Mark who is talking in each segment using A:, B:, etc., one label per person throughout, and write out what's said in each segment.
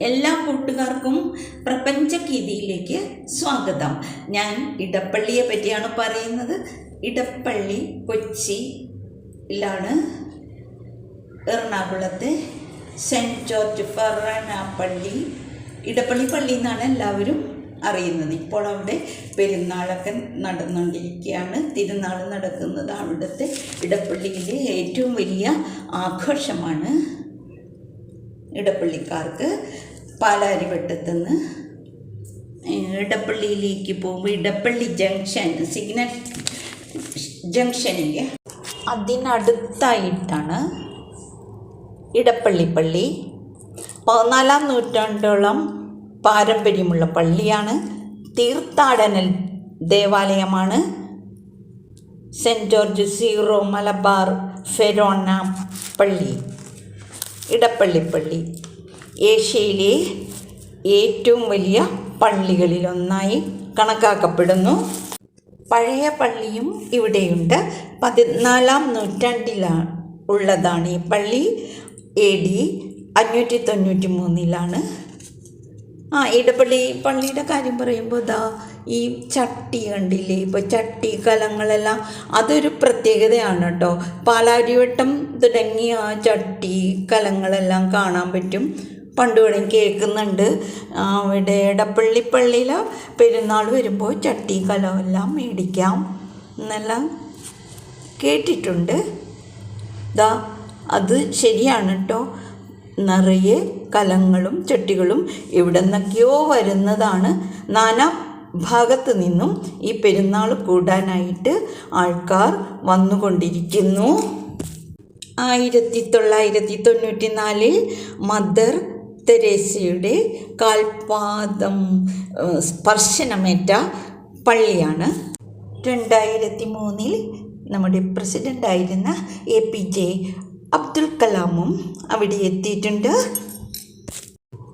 A: എല്ലാ കൂട്ടുകാർക്കും പ്രപഞ്ചഗീതിയിലേക്ക് സ്വാഗതം. ഞാൻ ഇടപ്പള്ളിയെ പറ്റിയാണ് പറയുന്നത്. ഇടപ്പള്ളി കൊച്ചിയിലാണ് എറണാകുളത്തെ സെന്റ് ജോർജ് ഫെറാന പള്ളി ഇടപ്പള്ളി പള്ളി എന്നാണ് എല്ലാവരും അറിയുന്നത്. ഇപ്പോൾ അവിടെ പെരുന്നാളൊക്കെ നടന്നുകൊണ്ടിരിക്കുകയാണ്. തിരുനാൾ നടക്കുന്നത് അവിടുത്തെ ഇടപ്പള്ളിയിലെ ഏറ്റവും വലിയ ആഘോഷമാണ്. ഇടപ്പള്ളിക്കാർക്ക് പാലാരിവട്ടത്തുനിന്ന് ഇടപ്പള്ളിയിലേക്ക് പോകുമ്പോൾ ഇടപ്പള്ളി ജംഗ്ഷൻ സിഗ്നൽ ജംഗ്ഷനിൽ അതിനടുത്തായിട്ടാണ് ഇടപ്പള്ളി പള്ളി. പതിനാലാം നൂറ്റാണ്ടോളം പാരമ്പര്യമുള്ള പള്ളിയാണ്. തീർത്ഥാടന ദേവാലയമാണ്. Saint George Syro Malabar Forane പള്ളി. ഇടപ്പള്ളിപ്പള്ളി. ഏഷ്യയിലെ ഏറ്റവും വലിയ പള്ളികളിലൊന്നായി കണക്കാക്കപ്പെടുന്നു. പഴയ പള്ളിയും ഇവിടെയുണ്ട്. പതിനാലാം നൂറ്റാണ്ടിലാണ് ഉള്ളതാണ് ഈ പള്ളി. എ ഡി അഞ്ഞൂറ്റി തൊണ്ണൂറ്റി മൂന്നിലാണ് ആ ഇടപ്പള്ളി പള്ളിയുടെ കാര്യം പറയുമ്പോൾ ഇതാ ഈ ചട്ടി കണ്ടില്ലേ? ഇപ്പോൾ ചട്ടി കലങ്ങളെല്ലാം അതൊരു പ്രത്യേകതയാണ് കേട്ടോ. പാലാരിവട്ടം തുടങ്ങിയ ആ ചട്ടി കലങ്ങളെല്ലാം കാണാൻ പറ്റും? പണ്ട് ഇവിടെ കേൾക്കുന്നുണ്ട്. അവിടെ ഇവിടെ ഇടപ്പള്ളി പള്ളിയിൽ പെരുന്നാൾ വരുമ്പോൾ ചട്ടി കലമെല്ലാം മേടിക്കാം എന്നെല്ലാം കേട്ടിട്ടുണ്ട്. ദാ അത് ശരിയാണ് കേട്ടോ നിറയെ കലങ്ങളും ചട്ടികളും എവിടെ നിന്നൊക്കെയോ വരുന്നതാണ്. നാനാ ഭാഗത്ത് നിന്നും ഈ പെരുന്നാൾ കൂടാനായിട്ട് ആൾക്കാർ വന്നുകൊണ്ടിരിക്കുന്നു. ആയിരത്തി തൊള്ളായിരത്തി തൊണ്ണൂറ്റി നാലിൽ മദർ തെരേസയുടെ കാൽപാദം സ്പർശനമേറ്റ പള്ളിയാണ്. രണ്ടായിരത്തി മൂന്നിൽ നമ്മുടെ പ്രസിഡന്റായിരുന്ന എ പി ജെ അബ്ദുൽ കലാമും അവിടെ എത്തിയിട്ടുണ്ട്.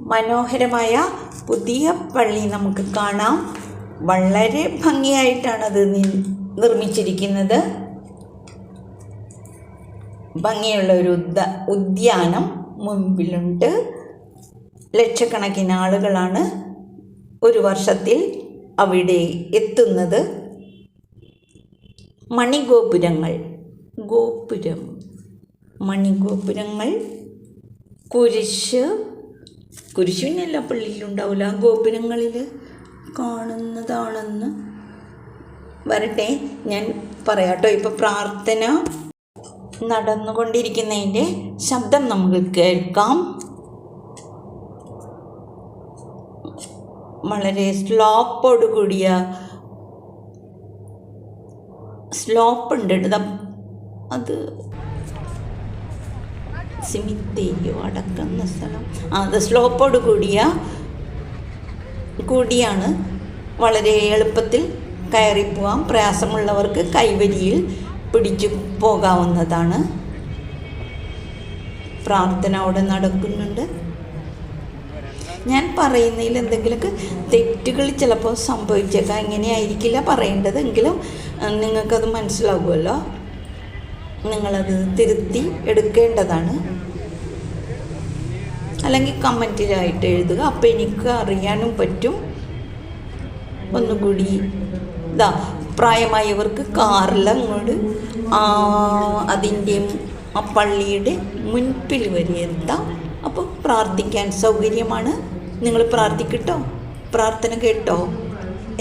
A: മനോഹരമായ പുതിയ പള്ളി നമുക്ക് കാണാം. വളരെ ഭംഗിയായിട്ടാണത് നിർമ്മിച്ചിരിക്കുന്നത്. ഭംഗിയുള്ള ഒരു ഉദ്യ ഉദ്യാനം മുമ്പിലുണ്ട് ലക്ഷക്കണക്കിന് ആളുകളാണ് ഒരു വർഷത്തിൽ അവിടെ എത്തുന്നത്. മണിഗോപുരങ്ങൾ ഗോപുരം മണിഗോപുരങ്ങൾ കുരിശ്. കുരിശിന് പള്ളിയിലുണ്ടാവില്ല ഗോപുരങ്ങളിൽ കാണുന്നതാണെന്ന് വരട്ടെ. ഞാൻ പറയാട്ടോ. ഇപ്പോൾ പ്രാർത്ഥന നടന്നുകൊണ്ടിരിക്കുന്നതിന്റെ ശബ്ദം നമുക്ക് കേൾക്കാം. വളരെ സ്ലോപ്പോട് കൂടിയ സ്ലോപ്പ് ഉണ്ട് അത് സിമിത്തേരിയോ അടക്കുന്ന സ്ഥലം. അത് സ്ലോപ്പോട് കൂടിയ കൂടിയാണ്. വളരെ എളുപ്പത്തിൽ കയറിപ്പോവാം. പ്രയാസമുള്ളവർക്ക് കൈവരിയിൽ പിടിച്ചു പോകാവുന്നതാണ്. പ്രാർത്ഥന അവിടെ നടക്കുന്നുണ്ട്. ഞാൻ പറയുന്നതിൽ എന്തെങ്കിലുമൊക്കെ തെറ്റുകൾ ചിലപ്പോൾ സംഭവിച്ചേക്കാം. ഇങ്ങനെയായിരിക്കില്ല പറയേണ്ടത്. എങ്കിലും നിങ്ങൾക്കത് മനസ്സിലാകുമല്ലോ നിങ്ങളത് തിരുത്തി എടുക്കേണ്ടതാണ്. അല്ലെങ്കിൽ കമന്റിലായിട്ട് എഴുതുക. അപ്പോൾ എനിക്ക് അറിയാനും പറ്റും. ഒന്നുകൂടി ഇതാ പ്രായമായവർക്ക് കാറിൽ അങ്ങോട്ട് അതിന്റെ ആ പള്ളിയുടെ മുൻപിൽ വരെ എത്താം അപ്പോൾ പ്രാർത്ഥിക്കാൻ സൗകര്യമാണ്. നിങ്ങൾ പ്രാർത്ഥിക്കട്ടോ? പ്രാർത്ഥന കേട്ടോ?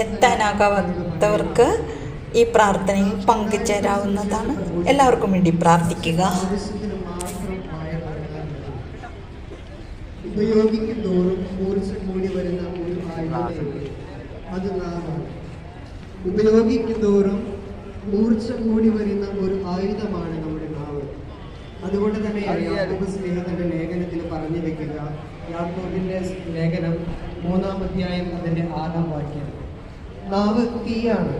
A: എത്താനാകാത്തവർക്ക് ഈ പ്രാർത്ഥനയിൽ പങ്കുചേരാവുന്നതാണ്. എല്ലാവർക്കും വേണ്ടി പ്രാർത്ഥിക്കുക.
B: ഉപയോഗിക്കും തോറും കൂടി വരുന്ന ഒരു അത് നാമാണ് ഉപയോഗിക്കും തോറും ഊർജം കൂടി വരുന്ന ഒരു ആയുധമാണ് നമ്മുടെ നാവ്. അതുകൊണ്ട് തന്നെ യാക്കോബ് സ്നേഹത്തിന്റെ ലേഖനത്തിൽ പറഞ്ഞു വെക്കുക. യാക്കോബിന്റെ ലേഖനം മൂന്നാം അധ്യായം അതിന്റെ ആറാം വാക്യം. നാവ് തീയാണ്.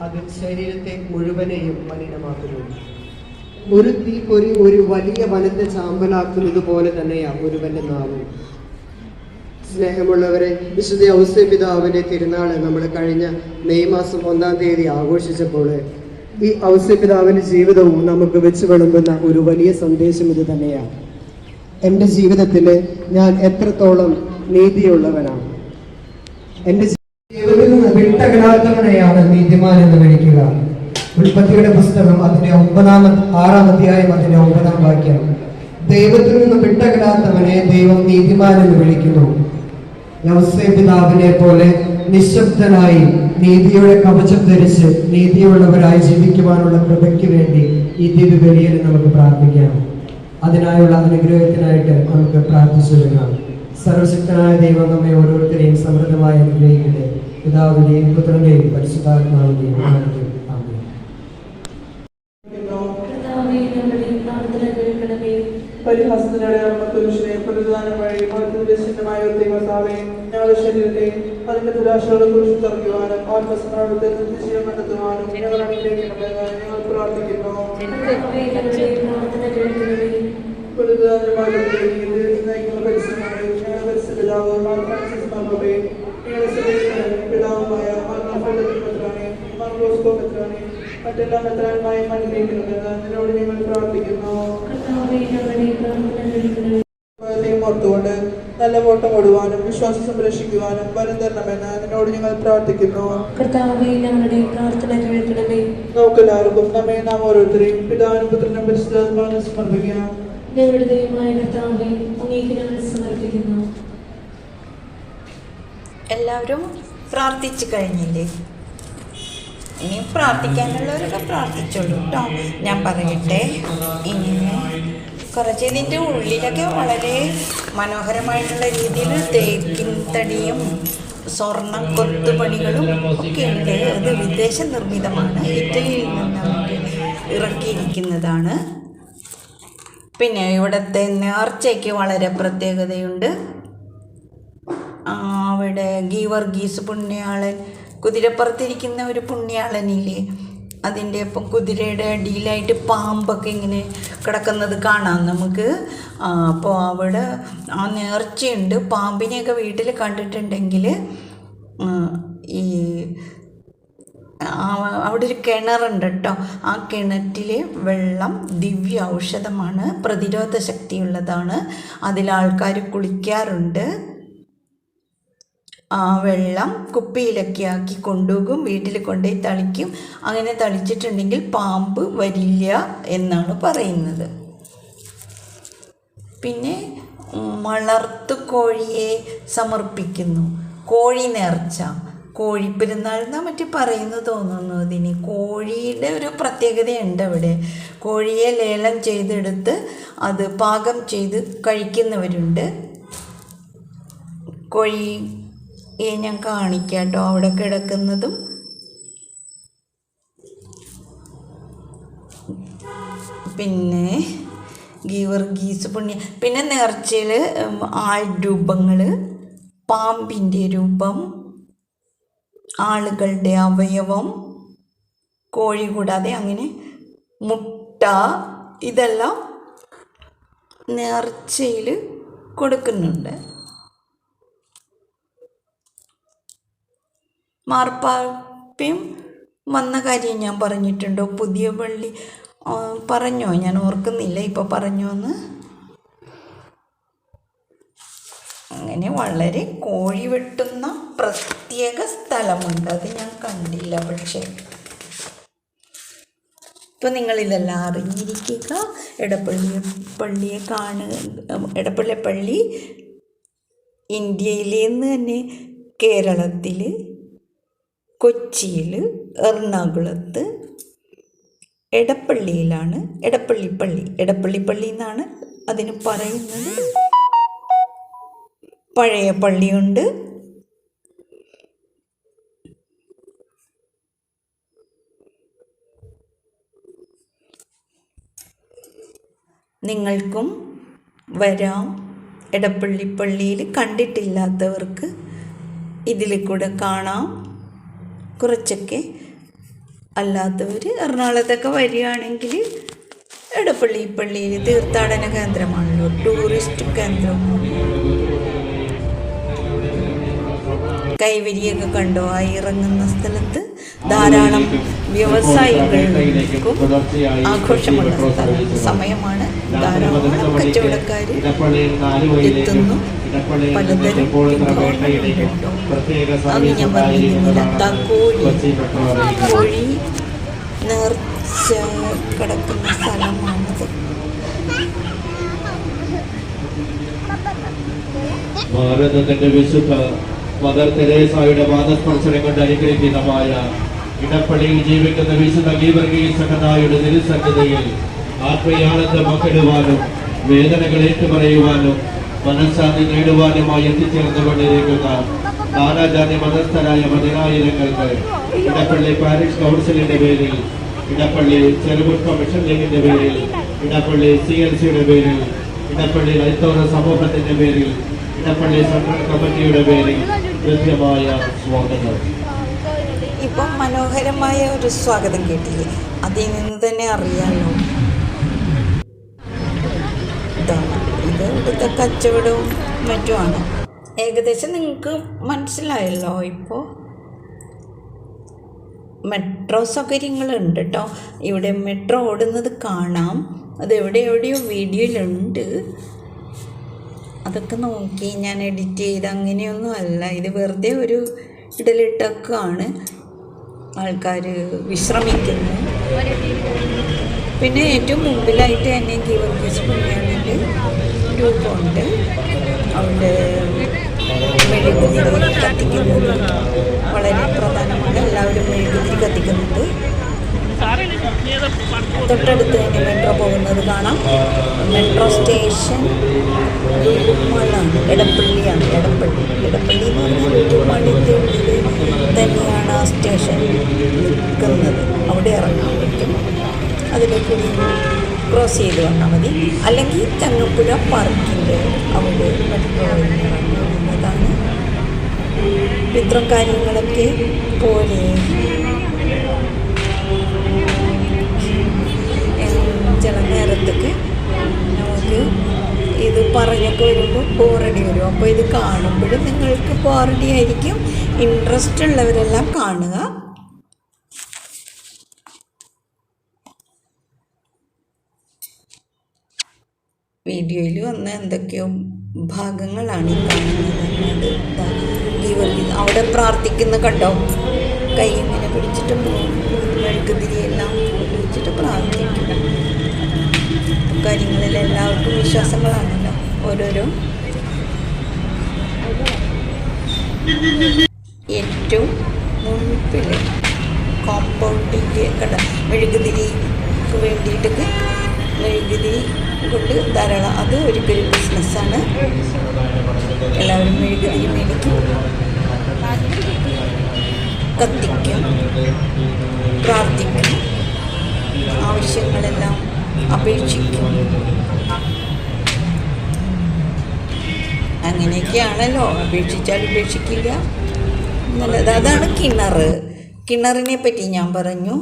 B: അത് ശരീരത്തെ മുഴുവനെയും മലിനമാക്കുന്നു ഒരു തീ ഒരു ഒരു വലിയ വനത്തെ ചാമ്പലാക്കുന്നത് പോലെ തന്നെയാണ് ഒരുവന്റെ നാവ്. സ്നേഹമുള്ളവരെ വിശുദ്ധ ഔസ്യ പിതാവിന്റെ തിരുനാൾ നമ്മൾ കഴിഞ്ഞ മെയ് മാസം ഒന്നാം തീയതി ആഘോഷിച്ചപ്പോൾ ഈ ഔസ്യ പിതാവിന്റെ ജീവിതവും നമുക്ക് വെച്ച് വിളമ്പുന്ന ഒരു വലിയ സന്ദേശം ഇത് തന്നെയാണ്. എന്റെ ജീവിതത്തിൽ ഞാൻ എത്രത്തോളം നീതിയുള്ളവനാണ്. എന്റെ ജീവിതത്തിൽ വിട്ടകലാത്തവനെയാണ് നീതിമാൻ എന്ന് വിളിക്കുക. ഉൽപ്പത്തിയുടെ പുസ്തകം അതിന്റെ ഒമ്പതാം ആറാം അധ്യായം അതിന്റെ ഒമ്പതാം വാക്യം. ദൈവത്തിൽ നിന്ന് വിട്ടകലാത്തവനെ ദൈവം നീതിമാൻ എന്ന് വിളിക്കുന്നു. പിതാവിനെ പോലെ നിശബ്ദനായി നീതിയുടെ കവചം ധരിച്ച് നീതിയുള്ളവരായി ജീവിക്കുവാനുള്ള കൃപയ്ക്ക് വേണ്ടി ഈ ദിവ്യബലിയിൽ നമുക്ക് പ്രാർത്ഥിക്കാം. അതിനായുള്ള അനുഗ്രഹത്തിനായിട്ട് നമുക്ക് പ്രാർത്ഥിച്ചു തുടങ്ങാം സർവശക്തനായ ദൈവം നമ്മെ ഓരോരുത്തരെയും സമൃദ്ധമായി അനുഗ്രഹിക്കട്ടെ. പിതാവിന്റെയും പുത്രന്റെയും പരിശുദ്ധാത്മാവിന്റെയും
C: ഒരു.
D: പരിഹാസത്തിനിടെ പുരുഷനെ പ്രതിദാനം വഴി മഹത്വമായ ദൈവത്താവെ ഞങ്ങളുടെ ശരീരത്തെ അതിന്റെ ദുരാശകളെ കുറിച്ച് തറയ്ക്കുവാനും ആത്മസ്മരണത്തെ നിത്യജീവൻ കണ്ടെത്തുവാനും ഞങ്ങൾ അനുഗ്രഹിക്കണമെന്ന് ഞങ്ങൾ പ്രാർത്ഥിക്കുന്നു. മറ്റെല്ലാ മെത്രാന്മാരെയും അനുഗ്രഹിക്കണമെന്ന് നിന്നോട് ഞങ്ങൾ പ്രാർത്ഥിക്കുന്നു. ഓർത്തുകൊണ്ട് നല്ല ഓട്ടം ഓടുവാനും വിശ്വാസം സംരക്ഷിക്കുവാനും വരം തരണമെന്ന് നിന്നോട് ഞങ്ങൾ പ്രാർത്ഥിക്കുന്നു.
C: കർത്താവേ, ഞങ്ങളുടെ പ്രാർത്ഥന കേൾക്കണമേ.
D: നമുക്കെല്ലാവർക്കും നമ്മെ നാം ഓരോരുത്തരെയും പിതാവിനും പുത്രനും പരിശുദ്ധാത്മാവിനും സമർപ്പിക്കാം
C: ഞങ്ങളുടെ ദൈവമായ കർത്താവേ, അങ്ങേക്ക് ഞങ്ങൾ സമർപ്പിക്കുന്നു.
A: എല്ലാവരും പ്രാർത്ഥിച്ചു കഴിഞ്ഞില്ലേ? ഇനി പ്രാർത്ഥിക്കാനുള്ളവരൊക്കെ പ്രാർത്ഥിച്ചോളൂ കേട്ടോ. ഞാൻ പറയട്ടെ. ഇങ്ങനെ കുറച്ച് ഇതിന്റെ ഉള്ളിലൊക്കെ വളരെ മനോഹരമായിട്ടുള്ള രീതിയിൽ തേക്കിൻ തടിയും സ്വർണ കൊത്തുപണികളും ഒക്കെ ഉണ്ട്. അത് വിദേശ നിർമ്മിതമാണ്. ഇറ്റലിയിൽ നിന്ന് ഇറക്കിയിരിക്കുന്നതാണ്. പിന്നെ ഇവിടുത്തെ നേർച്ചയ്ക്ക് വളരെ പ്രത്യേകതയുണ്ട്. അവിടെ ഗീവർഗീസ് പുണ്യാളൻ കുതിരപ്പുറത്തിരിക്കുന്ന ഒരു പുണ്യാളനില്ലേ? അതിന്റെ ഒപ്പം കുതിരയുടെ അടിയിലായിട്ട് പാമ്പൊക്കെ ഇങ്ങനെ കിടക്കുന്നത് കാണാം നമുക്ക്. അപ്പോൾ അവിടെ ആ നേർച്ചയുണ്ട്. പാമ്പിനെയൊക്കെ വീട്ടിൽ കണ്ടിട്ടുണ്ടെങ്കിൽ ഈ അവിടെ ഒരു കിണറുണ്ട് കേട്ടോ. ആ കിണറ്റിലെ വെള്ളം ദിവ്യ ഔഷധമാണ്. പ്രതിരോധ ശക്തിയുള്ളതാണ്. അതിൽ ആൾക്കാർ കുളിക്കാറുണ്ട്. വെള്ളം കുപ്പിയിലൊക്കെ ആക്കി കൊണ്ടുപോകും വീട്ടിൽ കൊണ്ടുപോയി തളിക്കും. അങ്ങനെ തളിച്ചിട്ടുണ്ടെങ്കിൽ പാമ്പ് വരില്ല എന്നാണ് പറയുന്നത്. പിന്നെ വളർത്തു കോഴിയെ സമർപ്പിക്കുന്നു. കോഴി നേർച്ച. കോഴിപ്പെരുന്നാൾ മറ്റു പറയുന്നു തോന്നുന്നു ഇതിന് കോഴിയുടെ ഒരു പ്രത്യേകതയുണ്ട് അവിടെ. കോഴിയെ ലേലം ചെയ്തെടുത്ത് അത് പാകം ചെയ്ത് കഴിക്കുന്നവരുണ്ട്. കോഴിയെ ഞാൻ കാണിക്കാം കേട്ടോ അവിടെ കിടക്കുന്നതും. പിന്നെ ഗീവർഗീസ് പുണ്യ പിന്നെ നേർച്ചയിൽ ആൾ രൂപങ്ങൾ പാമ്പിന്റെ രൂപം ആളുകളുടെ അവയവം കോഴി കൂടാതെ അങ്ങനെ മുട്ട ഇതെല്ലാം നേർച്ചയിൽ കൊടുക്കുന്നുണ്ട്. മാർപ്പാപ്പയും വന്ന കാര്യം ഞാൻ പറഞ്ഞിട്ടുണ്ടോ. പുതിയ പള്ളി പറഞ്ഞോ? ഞാൻ ഓർക്കുന്നില്ല. ഇപ്പോൾ പറഞ്ഞോ എന്ന് അങ്ങനെ വളരെ കോഴി വെട്ടുന്ന പ്രത്യേക സ്ഥലമുണ്ട്. അത് ഞാൻ കണ്ടില്ല പക്ഷേ. ഇപ്പം നിങ്ങളിതെല്ലാം അറിഞ്ഞിരിക്കുക. എടപ്പള്ളി പള്ളിയെ കാണുക എടപ്പള്ളി പള്ളി ഇന്ത്യയിലേന്ന് തന്നെ കേരളത്തിൽ കൊച്ചിയിൽ എറണാകുളത്ത് എടപ്പള്ളിയിലാണ് എടപ്പള്ളി പള്ളി. എടപ്പള്ളി പള്ളി എന്നാണ് അതിന് പറയുന്നത്. പഴയ പള്ളിയുണ്ട്. നിങ്ങൾക്കും വരാം. എടപ്പള്ളി പള്ളിയിൽ കണ്ടിട്ടില്ലാത്തവർക്ക് ഇതിൽ കൂടെ കാണാം. കുറച്ചൊക്കെ അല്ലാത്തവർ എറണാകുളത്തൊക്കെ വരികയാണെങ്കിൽ എടപ്പള്ളി പള്ളിയിൽ തീർത്ഥാടന കേന്ദ്രമാണല്ലോ ടൂറിസ്റ്റ് കേന്ദ്രം. കൈവരിയൊക്കെ കണ്ടോ? ആ ഇറങ്ങുന്ന സ്ഥലത്ത് ധാരാളം വ്യവസായികൾക്കും ആഘോഷമുള്ള സമയമാണ്. ധാരാളം കച്ചവടക്കാർ എത്തുന്നു. പലതരം അത് ഞാൻ പറഞ്ഞിരുന്നില്ല കോഴി നേർച്ച കിടക്കുന്ന സ്ഥലമാണത്.
E: ഭാരതത്തിന്റെ വിശുദ്ധ മദർ തെരേസായുടെ പാദസ്പർശനം കൊണ്ട് അനുഗ്രഹീതമായ ഇടപ്പള്ളിയിൽ ജീവിക്കുന്ന വിശുദ്ധ ഗീവർഗീയ സഹതായുടെ നിരുസന്നതയിൽ ആത്മീയാനന്ദം പങ്കിടുവാനും വേദനകൾ ഏറ്റുപറയുവാനും മനഃശാന്തി നേടുവാനുമായി എത്തിച്ചേർന്നുകൊണ്ടിരിക്കുന്ന നാനാജാതി മതസ്ഥരായ പതിനായിരങ്ങൾക്ക് ഇടപ്പള്ളി പാരിഷ് കൗൺസിലിന്റെ പേരിൽ ഇടപ്പള്ളി ചെറുപുഷ്പ മിഷൻ ലീഗിന്റെ പേരിൽ ഇടപ്പള്ളി സി എൽ സിയുടെ പേരിൽ ഇടപ്പള്ളി ലൈത്തോറ സമൂഹത്തിന്റെ പേരിൽ ഇടപ്പള്ളി സെൻട്രൽ കമ്മിറ്റിയുടെ പേരിൽ കൃത്യമായ സ്വാഗതം.
A: ഇപ്പം മനോഹരമായ ഒരു സ്വാഗതം കേട്ടില്ലേ? അതിൽ നിന്ന് തന്നെ അറിയാമല്ലോ ഇവിടുത്തെ കച്ചവടവും മറ്റുമാണ്. ഏകദേശം നിങ്ങൾക്ക് മനസ്സിലായല്ലോ ഇപ്പോൾ മെട്രോ സൗകര്യങ്ങളുണ്ട് കേട്ടോ ഇവിടെ മെട്രോ ഓടുന്നത് കാണാം. അത് എവിടെ എവിടെയോ വീഡിയോയിലുണ്ട്. അതൊക്കെ നോക്കി ഞാൻ എഡിറ്റ് ചെയ്ത് അങ്ങനെയൊന്നും അല്ല. ഇത് വെറുതെ ഒരു ഇടലിട്ടൊക്കെയാണ് ആൾക്കാർ വിശ്രമിക്കുന്നു പിന്നെ ഏറ്റവും മുമ്പിലായിട്ട് തന്നെ ഗീവർഗീസ് പുണ്യാളിന്റെ രൂപമുണ്ട് അവിടെ മെഴുകുതിരി കത്തിക്കുന്നത് വളരെ പ്രധാനമാണ്. എല്ലാവരും മെഴുകുതിരി കത്തിക്കുന്നുണ്ട്. തൊട്ടടുത്ത് തന്നെ മെട്രോ പോകുന്നത് കാണാം. മെട്രോ സ്റ്റേഷൻ ലുലുമാളാണ് എടപ്പള്ളിയാണ്. എടപ്പള്ളി. എടപ്പള്ളി എന്ന് പറഞ്ഞാൽ ലുലുമാളിന്റെ ഉള്ളിൽ തന്നെയാണ് ആ സ്റ്റേഷൻ നിൽക്കുന്നത്. അവിടെ ഇറങ്ങാൻ പറ്റും. അതിലേക്ക് കൂടി ക്രോസ് ചെയ്ത് വന്നാൽ മതി. അല്ലെങ്കിൽ ചങ്ങപ്പുഴ പാർക്കിന്റെ അവിടെ ഇറങ്ങുന്നതാണ് കാര്യങ്ങളൊക്കെ പോലെ. ചില നേരത്തൊക്കെ നമുക്ക് ഇത് പറഞ്ഞൊക്കെ വരുമ്പോൾ ബോറടി വരും. അപ്പോൾ ഇത് കാണുമ്പോഴും നിങ്ങൾക്ക് ബോറടി ആയിരിക്കും. ഇൻട്രസ്റ്റ് ഉള്ളവരെല്ലാം കാണുക. വീഡിയോയിൽ വന്ന എന്തൊക്കെയോ ഭാഗങ്ങളാണ് കാണുന്നത്. അവിടെ പ്രാർത്ഥിക്കുന്ന കണ്ടോ? കൈ ഇങ്ങനെ പിടിച്ചിട്ട് മെഴുകുതിരിയെല്ലാം പിടിച്ചിട്ട് പ്രാർത്ഥിക്കുന്നു കാര്യങ്ങളിൽ എല്ലാവർക്കും വിശ്വാസങ്ങളാണല്ലോ ഓരോരോ. ഏറ്റവും മുൻപിൽ കോമ്പൗണ്ടിന്റെ കട മെഴുകുതിരിക്ക് വേണ്ടിയിട്ടൊക്കെ മെഴുകുതിരി കൊണ്ട് ധാരാളം അത് ഒരിക്കലും ബിസിനസ്സാണ് എല്ലാവരും മെഴുകുതിരി മേടിക്കും. കത്തിക്കും. പ്രാർത്ഥിക്കും. ആവശ്യങ്ങളെല്ലാം അപേക്ഷിക്കും. അങ്ങനെയൊക്കെയാണല്ലോ. അപേക്ഷിച്ചാൽ ഉപേക്ഷിക്കില്ല. നല്ലത്. അതാണ് കിണർ കിണറിനെ പറ്റി ഞാൻ പറഞ്ഞു.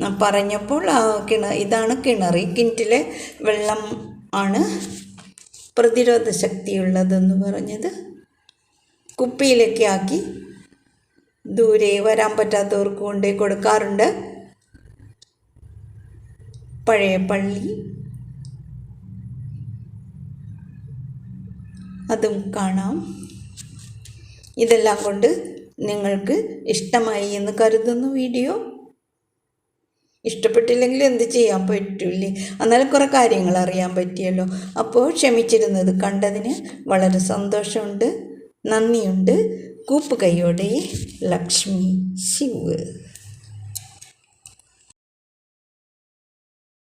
A: പറഞ്ഞപ്പോൾ കിണ ഇതാണ് കിണർ. ഈ കിണറ്റിലെ വെള്ളം ആണ് പ്രതിരോധ ശക്തിയുള്ളതെന്ന് പറഞ്ഞത്. കുപ്പിയിലൊക്കെ ആക്കി ദൂരെ വരാൻ പറ്റാത്തവർക്ക് കൊണ്ടേ കൊടുക്കാറുണ്ട്. പഴയ പള്ളി. അതും കാണാം. ഇതെല്ലാം കൊണ്ട് നിങ്ങൾക്ക് ഇഷ്ടമായി എന്ന് കരുതുന്നു വീഡിയോ. ഇഷ്ടപ്പെട്ടില്ലെങ്കിൽ എന്ത് ചെയ്യാൻ പറ്റില്ലേ? എന്നാലും കുറേ കാര്യങ്ങൾ അറിയാൻ പറ്റിയല്ലോ. അപ്പോൾ ക്ഷമിച്ചിരുന്നത് കണ്ടതിന് വളരെ സന്തോഷമുണ്ട്. നന്ദിയുണ്ട്. കൂപ്പ് കൈയോടെ ലക്ഷ്മി ശിവ്.